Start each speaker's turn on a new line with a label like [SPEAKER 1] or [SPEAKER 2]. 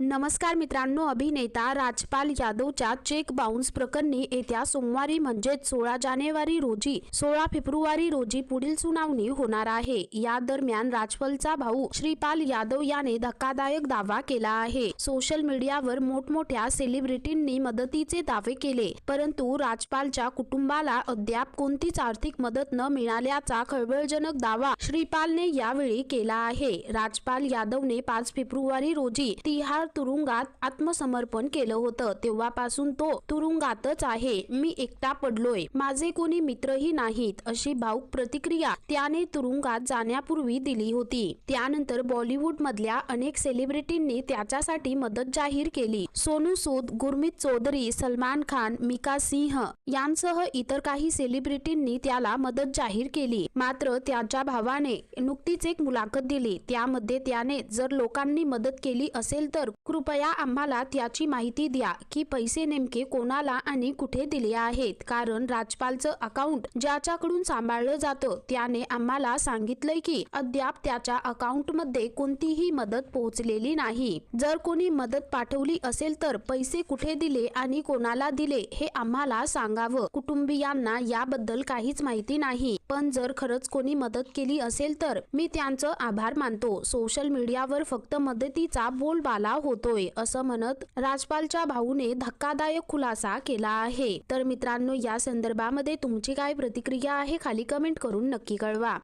[SPEAKER 1] नमस्कार मित्रांनो अभिनेता राजपाल यादवच्या चेक बाउन्स प्रकरणी येत्या सोमवारी म्हणजेच सोळा जानेवारी रोजी सोळा फेब्रुवारी रोजी पुढील सुनावणी होणार आहे. या दरम्यान राजपालचा भाऊ श्रीपाल यादव याने धक्कादायक दावा केला आहे. सोशल मीडियावर मोठमोठ्या सेलिब्रिटींनी मदतीचे दावे केले परंतु राजपालच्या कुटुंबाला अद्याप कोणतीच आर्थिक मदत न मिळाल्याचा खळबळजनक दावा श्रीपालने यावेळी केला आहे. राजपाल यादवने पाच फेब्रुवारी रोजी तिहार तुरुंगात आत्मसमर्पण केलं होतं. तेव्हापासून तो तुरुंगातच आहे. मी एकटा पडलोय. माझे कोणी मित्रही नाहीत अशी भाऊक प्रतिक्रिया त्याने तुरुंगात जाण्यापूर्वी दिली होती. त्यानंतर बॉलिवूड मधल्या अनेक सेलिब्रिटींनी त्याच्यासाठी मदत जाहीर केली. सोनू सूद गुरमीत चौधरी सलमान खान मिका सिंह यांसह इतर काही सेलिब्रिटींनी त्याला मदत जाहीर केली. मात्र त्याच्या भावाने नुकतीच एक मुलाखत दिली. त्यामध्ये त्याने जर लोकांनी मदत केली असेल तर कृपया आम्हाला त्याची माहिती द्या की पैसे नेमके कोणाला आणि कुठे दिले आहेत. कारण राजपालचं अकाउंट ज्याच्याकडून सांभाळलं जातं त्याने आम्हाला सांगितलंय की अद्याप त्याच्या अकाउंटमध्ये कोणतीही मदत पोहोचलेली नाही. जर कोणी मदत पाठवली असेल तर पैसे कुठे दिले आणि कोणाला दिले हे आम्हाला सांगावं. कुटुंबियांना याबद्दल काहीच माहिती नाही. पण जर खरंच कोणी मदत केली असेल तर मी त्यांचं आभार मानतो. सोशल मीडियावर फक्त मदतीचा बोलबाला होतोय असं म्हणत राजपालच्या भाऊने धक्कादायक खुलासा केला आहे. तर मित्रांनो या संदर्भामध्ये तुमची काय प्रतिक्रिया आहे खाली कमेंट करून नक्की कळवा.